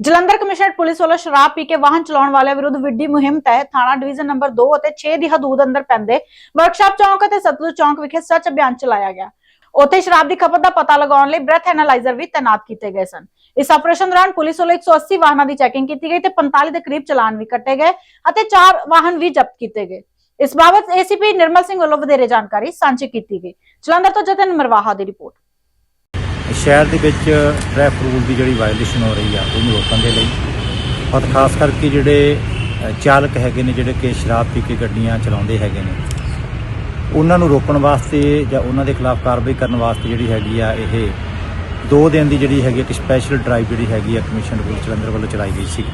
Jalandhar commissioner police ਵੱਲੋਂ ਸ਼ਰਾਬ ਪੀ ਕੇ ਵਾਹਨ ਚਲਾਉਣ ਵਾਲਿਆਂ ਵਿਰੁੱਧ ਵਿੱਢੀ ਮੁਹਿੰਮ ਤਹਿਤ ਥਾਣਾ ਡਿਵੀਜ਼ਨ ਨੰਬਰ 2 ਅਤੇ 6 ਦੀ ਹਦੂਦ ਅੰਦਰ ਪੈਂਦੇ ਵਰਕਸ਼ਾਪ ਚੌਂਕ ਅਤੇ ਸਤਲੁਜ ਚੌਂਕ ਵਿਖੇ ਸਰਚ ਅਭਿਆਨ ਚਲਾਇਆ ਗਿਆ। ਉੱਥੇ ਸ਼ਰਾਬ ਦੀ ਖਪਤ ਦਾ ਪਤਾ ਲਗਾਉਣ ਲਈ ਬ੍ਰੈਥ ਐਨਾਲਾਈਜ਼ਰ ਵੀ ਤਾਇਨਾਤ ਕੀਤੇ ਗਏ ਸਨ। ਇਸ ਆਪਰੇਸ਼ਨ ਦੌਰਾਨ ਪੁਲਿਸ ਵੱਲੋਂ 180 ਵਾਹਨਾਂ ਦੀ ਚੈਕਿੰਗ ਕੀਤੀ ਗਈ ਤੇ 45 ਦੇ ਕਰੀਬ ਚਲਾਨ ਵੀ ਕੱਟੇ ਗਏ ਅਤੇ 4 ਵਾਹਨ ਵੀ ਜ਼ਬਤ ਕੀਤੇ ਗਏ। ਇਸ ਬਾਬਤ ਏਸੀਪੀ ਨਿਰਮਲ ਸਿੰਘ ਵੱਲੋਂ ਵਧੇਰੇ ਜਾਣਕਾਰੀ ਸਾਂਝੀ ਕੀਤੀ ਗਈ। ਜਲੰਧਰ ਤੋਂ ਜਤਨ ਮਰਵਾਹਾ ਦੀ ਰਿਪੋਰਟ। ਸ਼ਹਿਰ ਦੇ ਵਿੱਚ ਟ੍ਰੈਫਿਕ ਰੂਲ ਦੀ ਜਿਹੜੀ ਵਾਇਲੇਸ਼ਨ ਹੋ ਰਹੀ ਆ ਉਹਨੂੰ ਰੋਕਣ ਦੇ ਲਈ। ਔਰ ਖਾਸ ਕਰਕੇ ਜਿਹੜੇ ਚਾਲਕ ਹੈਗੇ ਨੇ ਜਿਹੜੇ ਕਿ ਸ਼ਰਾਬ ਪੀ ਕੇ ਗੱਡੀਆਂ ਚਲਾਉਂਦੇ ਹੈਗੇ ਨੇ ਉਹਨਾਂ ਨੂੰ ਰੋਕਣ ਵਾਸਤੇ ਜਾਂ ਉਹਨਾਂ ਦੇ ਖਿਲਾਫ ਕਾਰਵਾਈ ਕਰਨ ਵਾਸਤੇ ਜਿਹੜੀ ਹੈਗੀ ਆ ਇਹ ਦੋ ਦਿਨ ਦੀ ਜਿਹੜੀ ਹੈਗੀ ਇੱਕ ਸਪੈਸ਼ਲ ਡਰਾਈਵ ਜਿਹੜੀ ਹੈਗੀ ਆ ਕਮਿਸ਼ਨ ਰੂਲ ਜਲੰਧਰ ਵੱਲੋਂ ਚਲਾਈ ਗਈ ਸੀ।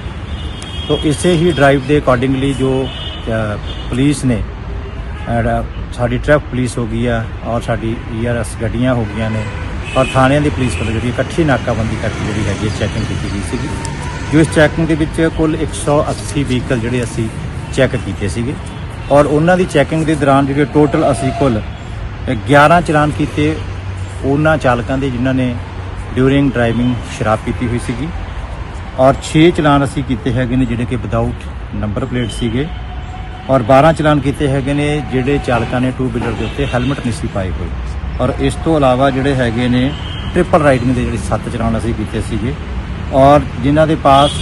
ਤੋਂ ਇਸੇ ਹੀ ਡਰਾਈਵ ਦੇ ਅਕੋਰਡਿੰਗਲੀ ਜੋ ਅ, ਪੁਲਿਸ ਨੇ ਐਡ- ਸਾਡੀ ਟ੍ਰੈਫਿਕ ਪੁਲਿਸ ਹੋ ਗਈ ਆ ਔਰ ਸਾਡੀ ਈਆਰਐਸ ਗੱਡੀਆਂ ਹੋ ਗਈਆਂ ਨੇ ਔਰ ਥਾਣਿਆਂ ਦੀ ਪੁਲਿਸ ਵੱਲੋਂ ਜਿਹੜੀ ਇਕੱਠੀ ਨਾਕਾਬੰਦੀ ਕਰਕੇ ਜਿਹੜੀ ਹੈਗੀ ਚੈਕਿੰਗ ਕੀਤੀ ਗਈ ਸੀਗੀ, ਜੋ ਇਸ ਚੈਕਿੰਗ ਦੇ ਵਿੱਚ ਕੁੱਲ 180 ਵਹੀਕਲ ਜਿਹੜੇ ਅਸੀਂ ਚੈੱਕ ਕੀਤੇ ਸੀਗੇ ਔਰ ਉਹਨਾਂ ਦੀ ਚੈਕਿੰਗ ਦੇ ਦੌਰਾਨ ਜਿਹੜੇ ਟੋਟਲ ਅਸੀਂ ਕੁੱਲ 11 ਚਲਾਨ ਕੀਤੇ, ਉਹਨਾਂ ਚਾਲਕਾਂ ਦੇ ਜਿਨ੍ਹਾਂ ਨੇ ਡਿਊਰਿੰਗ ਡਰਾਈਵਿੰਗ ਸ਼ਰਾਬ ਪੀਤੀ ਹੋਈ ਸੀਗੀ ਔਰ 6 ਚਲਾਨ ਅਸੀਂ ਕੀਤੇ ਹੈਗੇ ਨੇ ਜਿਹੜੇ ਕਿ ਵਿਦਆਊਟ ਨੰਬਰ ਪਲੇਟ ਸੀਗੇ ਔਰ 12 ਚਲਾਨ ਕੀਤੇ ਹੈਗੇ ਨੇ ਜਿਹੜੇ ਚਾਲਕਾਂ ਨੇ ਟੂ ਵੀਲਰ ਦੇ ਉੱਤੇ ਹੈਲਮਟ ਨਹੀਂ ਸੀ ਪਾਏ ਹੋਏ। ਔਰ ਇਸ ਤੋਂ ਇਲਾਵਾ ਜਿਹੜੇ ਹੈਗੇ ਨੇ ਟ੍ਰਿਪਲ ਰਾਈਡਿੰਗ ਦੇ ਜਿਹੜੇ ਸੱਤ ਚਲਾਨ ਅਸੀਂ ਕੀਤੇ ਸੀਗੇ ਔਰ ਜਿਨ੍ਹਾਂ ਦੇ ਪਾਸ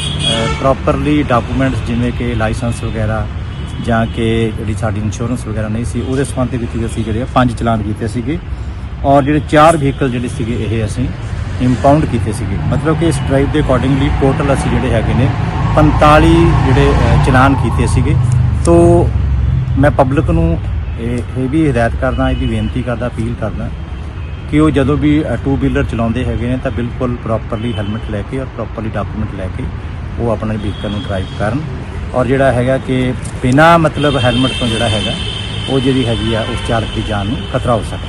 ਪ੍ਰੋਪਰਲੀ ਡਾਕੂਮੈਂਟਸ ਜਿਵੇਂ ਕਿ ਲਾਇਸੈਂਸ ਵਗੈਰਾ ਜਾਂ ਕਿ ਜਿਹੜੀ ਸਾਡੀ ਇੰਸ਼ੋਰੈਂਸ ਵਗੈਰਾ ਨਹੀਂ ਸੀ, ਉਹਦੇ ਸੰਬੰਧ ਦੇ ਵਿੱਚ ਅਸੀਂ ਜਿਹੜੇ ਪੰਜ ਚਲਾਨ ਕੀਤੇ ਸੀਗੇ ਔਰ ਜਿਹੜੇ ਚਾਰ ਵਹੀਕਲ ਜਿਹੜੇ ਸੀਗੇ ਇਹ ਅਸੀਂ ਇੰਪਾਊਂਡ ਕੀਤੇ ਸੀਗੇ। ਮਤਲਬ ਕਿ ਇਸ ਡਰਾਈਵ ਦੇ ਅਕੋਰਡਿੰਗਲੀ ਟੋਟਲ ਅਸੀਂ ਜਿਹੜੇ ਹੈਗੇ ਨੇ 45 ਜਿਹੜੇ ਚਲਾਨ ਕੀਤੇ ਸੀਗੇ। ਤੋ ਮੈਂ ਪਬਲਿਕ ਨੂੰ ਇਹ ਇਹ ਵੀ ਹਦਾਇਤ ਕਰਦਾ, ਇਹਦੀ ਬੇਨਤੀ ਕਰਦਾ, ਅਪੀਲ ਕਰਦਾ ਕਿ ਉਹ ਜਦੋਂ ਵੀ ਟੂ ਵੀਲਰ ਚਲਾਉਂਦੇ ਹੈਗੇ ਨੇ ਤਾਂ ਬਿਲਕੁਲ ਪ੍ਰੋਪਰਲੀ ਹੈਲਮਟ ਲੈ ਕੇ ਔਰ ਪ੍ਰੋਪਰਲੀ ਡਾਕੂਮੈਂਟ ਲੈ ਕੇ ਉਹ ਆਪਣੇ ਵਹੀਕਲ ਨੂੰ ਡਰਾਈਵ ਕਰਨ। ਔਰ ਜਿਹੜਾ ਹੈਗਾ ਕਿ ਬਿਨਾ ਮਤਲਬ ਹੈਲਮਟ ਤੋਂ ਜਿਹੜਾ ਹੈਗਾ, ਉਹ ਜਿਹੜੀ ਹੈਗੀ ਆ, ਉਸ ਚਾਲਕ ਦੀ ਜਾਨ ਨੂੰ ਖਤਰਾ ਹੋ ਸਕਦਾ।